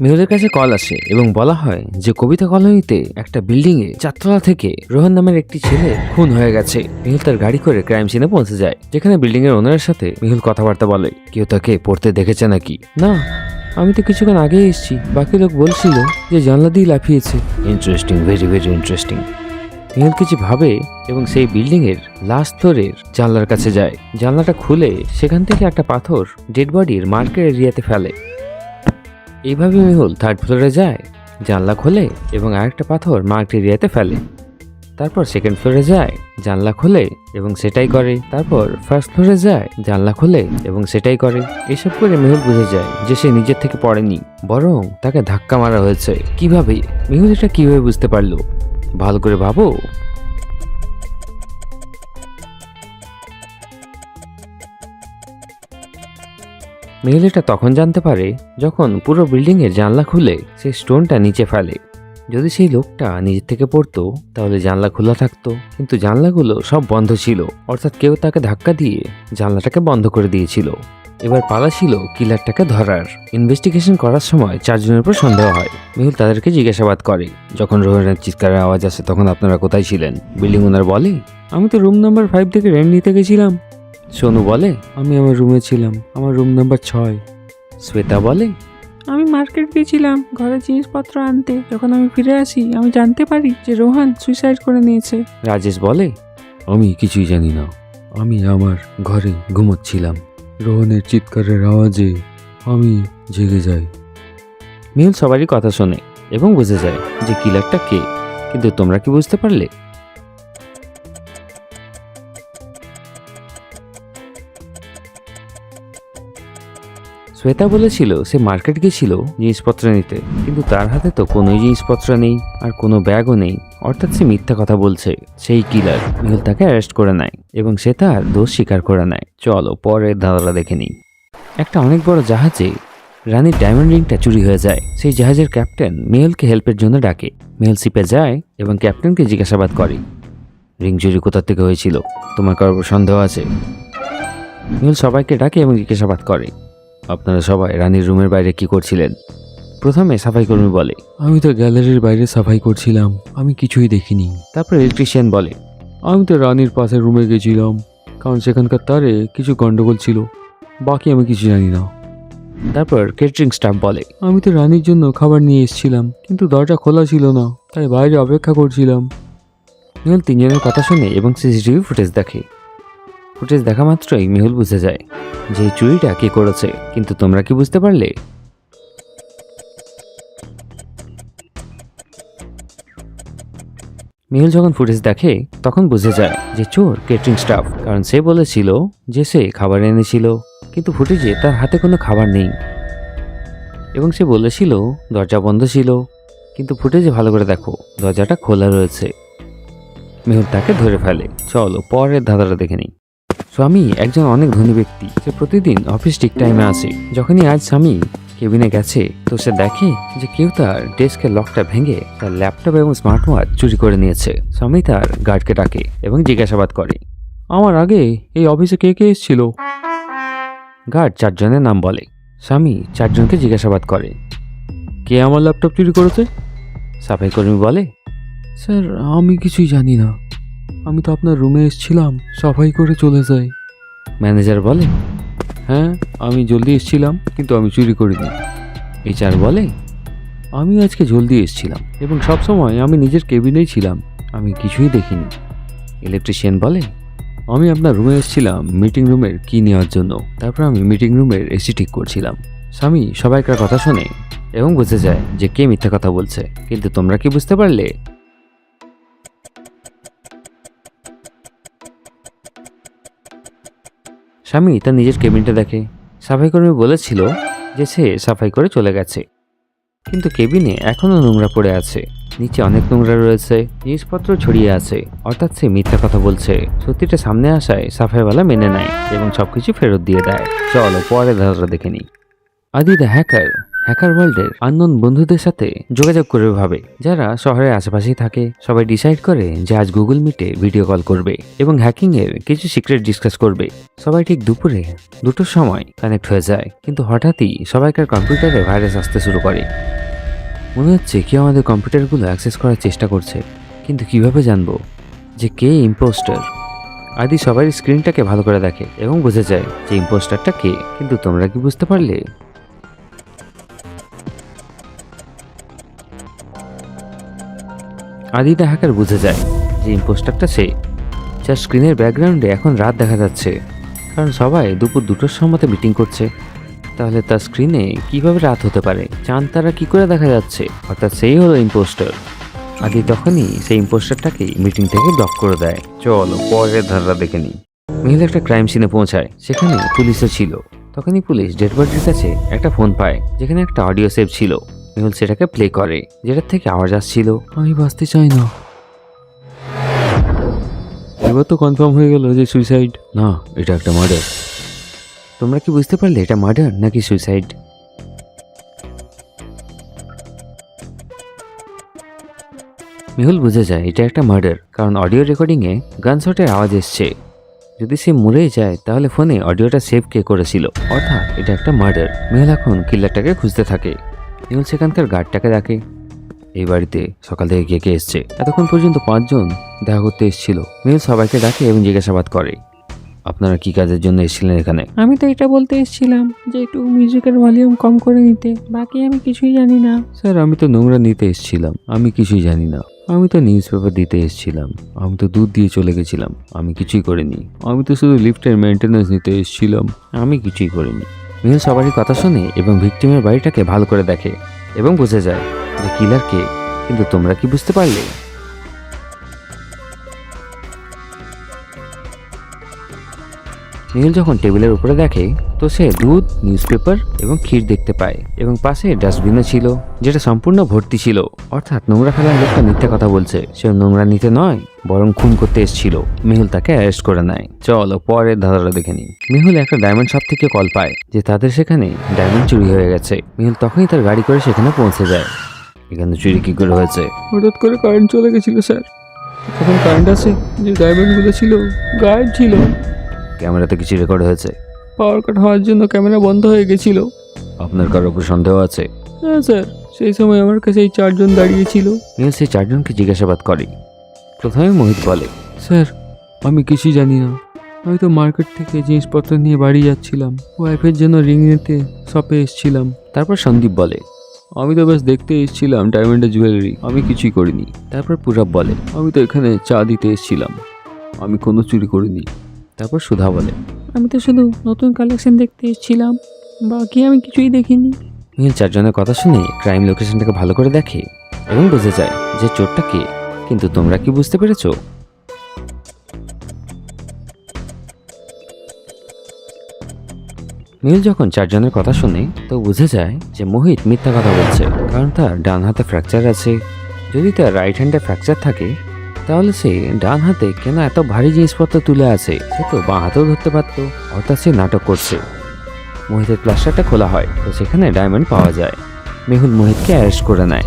মেহুলের কাছে কল আসে এবং বলা হয় যে কবিতা কলোনিতে একটা বিল্ডিং এ চারতলা থেকে রোহন নামের একটি ছেলে খুন হয়ে গেছে। মেহুল তার গাড়ি করে ক্রাইম সিনে পৌঁছে যায় যেখানে বিল্ডিং এর ওনারের সাথে মেহুল কথাবার্তা বলে। কেউ তাকে পড়তে দেখেছে নাকি? না আমি তো কিছুক্ষণ আগেই এসেছি। বাকি লোক বলছিল যে জানলা দিয়ে লাফিয়েছে। Interesting very very interesting Mehul কিছু ভাবে এবং সেই বিল্ডিং এর লাস্ট ফ্লোরের জানলার কাছে যায়। জানলাটা খুলে সেখান থেকে একটা পাথর ডেড বডির মার্কেট এরিয়াতে ফেলে। এইভাবে মেহুল থার্ড ফ্লোরে যায়, জানলা খোলে এবং আরেকটা পাথর মার্কেট এরিয়াতে ফেলে। তারপর সেকেন্ড ফ্লোরে যায়, জানলা খোলে এবং সেটাই করে। তারপর ফার্স্ট ফ্লোরে যায়, জানলা খোলে এবং সেটাই করে। এসব করে মেহুল বুঝে যায় যে সে নিজের থেকে পড়েনি, বরং তাকে ধাক্কা মারা হয়েছে। কীভাবে? মেহুল এটা কীভাবে বুঝতে পারল? ভালো করে ভাবো। মেহুল এটা তখন জানতে পারে যখন পুরো বিল্ডিংয়ের জানলা খুলে সে স্টোনটা নিচে ফেলে। যদি সেই লোকটা নিজের থেকে পড়তো, তাহলে জানলা খোলা থাকতো, কিন্তু জানলাগুলো সব বন্ধ ছিল। অর্থাৎ কেউ তাকে ধাক্কা দিয়ে জানলাটাকে বন্ধ করে দিয়েছিল। এবার পালা ছিল কিলারটাকে ধরার। ইনভেস্টিগেশন করার সময় চারজনের উপর সন্দেহ হয়। মেহুল তাদেরকে জিজ্ঞাসাবাদ করে। যখন রোহনের চিৎকারের আওয়াজ আসে, তখন আপনারা কোথায় ছিলেন? বিল্ডিং ওনার বলে, আমি তো রুম নাম্বার ফাইভ থেকে রেন্ট নিতে গেছিলাম। সোনু বলে আমি আমার রুমে ছিলাম আমার রুম নাম্বার ছয়। শ্বেতা বলে আমি মার্কেট গিয়েছিলাম ঘরের জিনিসপত্র আনতে। যখন আমি ফিরে আসি আমি জানতে পারি যে রোহান সুইসাইড করে নিয়েছে। রাজেশ বলে আমি কিছুই জানি না। আমি আমার ঘরে ঘুমোচ্ছিলাম। রোহনের চিৎকারের আওয়াজে আমি জেগে যাই। মিহুল সবারই কথা শোনে এবং বুঝে যায় যে কিলারটা কে। কিন্তু তোমরা কি বুঝতে পারলে? শ্বেতা বলেছিল সে মার্কেট গেছিল জিনিসপত্র নিতে। কিন্তু তার হাতে তো কোনো জিনিসপত্র নেই আর কোনো ব্যাগও নেই। অর্থাৎ সে মিথ্যা কথা বলছে। সেই কিলার মিহুল তাকে অ্যারেস্ট করে নেয় এবং সে তার দোষ স্বীকার করে নেয়। চলো পরে দাদারা দেখে নিই। একটা অনেক বড় জাহাজে রানীর ডায়মন্ড রিংটা চুরি হয়ে যায়। সেই জাহাজের ক্যাপ্টেন মেহুলকে হেল্পের জন্য ডাকে। মেহুল শিপে যায় এবং ক্যাপ্টেনকে জিজ্ঞাসাবাদ করে রিং চুরি কোথা থেকে হয়েছিল? তোমার কারোর সন্দেহ আছে? মেহুল সবাইকে ডাকে এবং জিজ্ঞাসাবাদ করে। আপনারা সবাই রানীর রুমের বাইরে কি করছিলেন? প্রথমে সাফাই কর্মী বলে। আমি তো গ্যালারির বাইরে সাফাই করছিলাম আমি কিছুই দেখিনি। তারপর ইলেকট্রিশিয়ান বলে। আমি তো রানীর পাশের রুমে গেছিলাম কারণ সেখানকার তারে কিছু গন্ডগোল ছিল বাকি আমি কিছু জানি না। তারপর কেটারিং স্টাফ বলে। আমি তো রানীর জন্য খাবার নিয়ে এসেছিলাম কিন্তু দরজা খোলা ছিল না তাই বাইরে অপেক্ষা করছিলাম। তিনজনের কথা শুনে এবং সিসিটিভি ফুটেজ দেখে। ফুটেজ দেখা মাত্রই মেহুল বুঝে যায় যে চুরিটা কে করেছে, কিন্তু তোমরা কি বুঝতে পারলে? মেহুল যখন ফুটেজ দেখে, তখন বুঝে যায় যে চোর কেটারিং স্টাফ, কারণ সে বলেছিল যে সে খাবার এনেছিল, কিন্তু ফুটেজে তার হাতে কোনো খাবার নেই। এবং সে বলেছিল, দরজা বন্ধ ছিল, কিন্তু ফুটেজে ভালো করে দেখো, দরজাটা খোলা রয়েছে। মেহুল তাকে ধরে ফেলে, চলো পরের ধাঁধাটা দেখে নিই। স্বামী একজন অনেক ধনী ব্যক্তি। সে প্রতিদিন অফিস ঠিক টাইমে আসে। যখনই আজ স্বামী কেবিনে গেছে, তো সে দেখে যে কেউ তার ডেস্কের লকটা ভেঙে তার ল্যাপটপ এবং স্মার্ট ওয়াচ চুরি করে নিয়েছে। স্বামী তার গার্ডকে ডাকে এবং জিজ্ঞাসাবাদ করে, আমার আগে এই অফিসে কে কে এসেছিল? গার্ড চারজনের নাম বলে। স্বামী চারজনকে জিজ্ঞাসাবাদ করে, কে আমার ল্যাপটপ চুরি করেছে? সাফাই কর্মী বলে, স্যার, আমি কিছুই জানি না। আমি তো আপনার রুমে এসেছিলাম সাফাই করে চলে যাই। ম্যানেজার বলে? হ্যাঁ আমি জলদি এসেছিলাম কিন্তু আমি চুরি করিনি। এইচআর বলে? আমি আজকে জলদি এসেছিলাম এবং সব সময় আমি নিজের কেবিনেই ছিলাম আমি কিছুই দেখিনি। ইলেকট্রিশিয়ান বলে? আমি আপনার রুমে এসেছিলাম মিটিং রুমের কি নেওয়ার জন্য। তারপর আমি মিটিং রুমের এসি ঠিক করছিলাম। স্বামী সবাইকার কথা শোনে এবং বুঝে যায় যে কে মিথ্যা কথা বলছে। কিন্তু তোমরা কি বুঝতে পারলে? স্বামী তার নিজের কেবিনটা দেখে। সাফাই কর্মী বলেছিল যে সে সাফাই করে চলে গেছে। কিন্তু কেবিনে এখনও নোংরা পড়ে আছে। নিচে অনেক নোংরা রয়েছে, জিনিসপত্র ছড়িয়ে আছে। অর্থাৎ সে মিথ্যা কথা বলছে। সত্যিটা সামনে আসায় সাফাইওয়ালা মেনে নেয় এবং সবকিছু ফেরত দিয়ে দেয়। চলো পরে ধারাটা দেখে নিই। আদি দ্য হ্যাকার হ্যাকার ওয়ার্ল্ডের আননোন বন্ধুদের সাথে যোগাযোগ করবে ভাবে। যারা শহরের আশেপাশেই থাকে, সবাই ডিসাইড করে যে আজ গুগল মিটে ভিডিও কল করবে এবং হ্যাকিং এর কিছু সিক্রেট ডিসকাস করবে। সবাই ঠিক দুপুরে দুটোর সময় কানেক্ট হয়ে যায়, কিন্তু হঠাৎই সবাইকার কম্পিউটারে ভাইরাস আসতে শুরু করে। মনে হচ্ছে কেউ আমাদের কম্পিউটারগুলো অ্যাক্সেস করার চেষ্টা করছে, কিন্তু কীভাবে জানব যে কে ইম্পোস্টার? আদি সবাই স্ক্রিনটাকে ভালো করে দেখে এবং বুঝে যায় যে ইম্পোস্টারটা কে, কিন্তু তোমরা কি বুঝতে পারলে? আদিতা হ্যাকার বুঝে যায় যে ইম্পোস্টারটা সে যার স্ক্রিনের ব্যাকগ্রাউন্ডে এখন রাত দেখা যাচ্ছে। কারণ সবাই দুপুর দুটোর সময়তে মিটিং করছে। তাহলে তার স্ক্রিনে কীভাবে রাত হতে পারে? চাঁদ তারা কি করে দেখা যাচ্ছে? অর্থাৎ সেই হলো ইম্পোস্টার আদি তখনই সেই ইম্পোস্টারটাকে মিটিং থেকে ব্লক করে দেয়। চলো পরের ধারা দেখে নিই। মেহুল একটা ক্রাইম সিনে পৌঁছায়। সেখানে পুলিশও ছিল। তখনই পুলিশ ডেড বডির কাছে একটা ফোন পায় যেখানে একটা অডিও সেভ ছিল। মেহুল সেটাকে প্লে করে যেটার থেকে আওয়াজ আসছিল। আমি বাঁচতে চাই না। এবার তো কনফার্ম হয়ে গেল যে সুইসাইড না এটা একটা মার্ডার তোমরা কি বুঝতে পারলে এটা মার্ডার নাকি সুইসাইড মেহুল বুঝে যায় এটা একটা মার্ডার কারণ অডিও রেকর্ডিংয়ে গানশটের আওয়াজ এসছে। যদি সে মরেই যায় তাহলে ফোনে অডিওটা সেভ কে করেছিল। অর্থাৎ এটা একটা মার্ডার মেহুল এখন কিল্লারটাকে খুঁজতে থাকে। মেহুল সেখানকার গার্ডটাকে ডাকে। এই বাড়িতে সকাল থেকে কে কে এসছে? এতক্ষণ পর্যন্ত পাঁচজন দেখা করতে এসেছিল। মেহুল সবাইকে ডাকে এবং জিজ্ঞাসাবাদ করে আপনারা কি কাজের জন্য এসেছিলেন এখানে? আমি তো এটা বলতে এসেছিলাম যে একটু মিউজিকের ভলিউম কম করে নিতে। বাকি আমি কিছুই জানি না। স্যার আমি তো নোংরা নিতে এসেছিলাম। আমি কিছুই জানি না। আমি তো নিউজ পেপার দিতে এসেছিলাম। আমি তো দুধ দিয়ে চলে গেছিলাম। আমি কিছুই করিনি। আমি তো শুধু লিফটের মেনটেন্যান্স নিতে এসেছিলাম। আমি কিছুই করিনি। মিহিল সবারই কথা শুনে এবং ভিকটিমের বাড়িটাকে ভালো করে দেখে এবং বুঝে যায় যে কিলার কে, কিন্তু তোমরা কি বুঝতে পারলে? নীল যখন টেবিলের উপরে দেখে, তো সে দুধ নিউজপেপার এবং ক্ষীর দেখতে পায় এবং পাশে ডাস্টবিনও ছিল, যেটা সম্পূর্ণ ভর্তি ছিল। অর্থাৎ নোংরা ফেলার লোকটা মিথ্যে কথা বলছে। সে নোংরা নিতে নয়, বরং খুন করতে এসেছিল। মেহুল তাকে অ্যারেস্ট করে নেয়। চলো পরের ধাঁধাটা দেখে নিই। মেহুল একটা ডায়মন্ড শপ থেকে কল পায়, যে তাদের সেখানে ডায়মন্ড চুরি হয়ে গেছে। মেহুল তখনই তার গাড়ি করে সেখানে পৌঁছে যায়। এখানে চুরি কি করে হয়েছে? হঠাৎ করে কারেন্ট চলে গেছিল স্যার তখন কারেন্ট আছে, যে ডায়মন্ডগুলো ছিল, গায়েব ছিল। ক্যামেরাতে কিছু রেকর্ড হয়েছে? পাওয়ার কাট হওয়ার জন্য ক্যামেরা বন্ধ হয়ে গেছিল। আপনার কারোর উপর সন্দেহ আছে? হ্যাঁ স্যার। সেই সময় আমার কাছে এই চারজন দাঁড়িয়েছিল। মেহুল সেই চারজনকে জিজ্ঞাসাবাদ করে। প্রথমে মোহিত বলে স্যার আমি কিছুই জানি না। আমি তো মার্কেট থেকে জিনিসপত্র নিয়ে বাড়ি যাচ্ছিলাম। ওয়াইফের জন্য রিং নিতে শপে এসেছিলাম। তারপর সন্দীপ বলে আমি তো ব্যাস দেখতে এসেছিলাম ডায়মন্ডের জুয়েলারি আমি কিছুই করিনি। তারপর পুরব বলে আমি তো এখানে চা দিতে এসেছিলাম। আমি কোনো চুরি করিনি। তারপর সুধা বলে আমি তো শুধু নতুন কালেকশন দেখতে এসেছিলাম বাকি আমি কিছুই দেখিনি। মিহিল চারজনের কথা শুনে ক্রাইম লোকেশনটাকে ভালো করে দেখে এবং বুঝে যায় যে চোরটা কে। কিন্তু তোমরা কি বুঝতে পেরেছ? নীল যখন চারজনের কথা শুনে তো বুঝে যায় যে মোহিত মিথ্যা কথা বলছে কারণ তার ডান হাতে ফ্র্যাকচার আছে। যদি তার রাইট হ্যান্ডে ফ্র্যাকচার থাকে তাহলে সে ডান হাতে কেন এত ভারী জিনিসপত্র তুলে আছে? সে তো বাঁ হাতেও ধরতে পারতো, অর্থাৎ সে নাটক করছে। মোহিতের প্লাস্টারটা খোলা হয়, তো সেখানে ডায়মন্ড পাওয়া যায়। মেহুল মোহিতকে অ্যারেস্ট করে নেয়।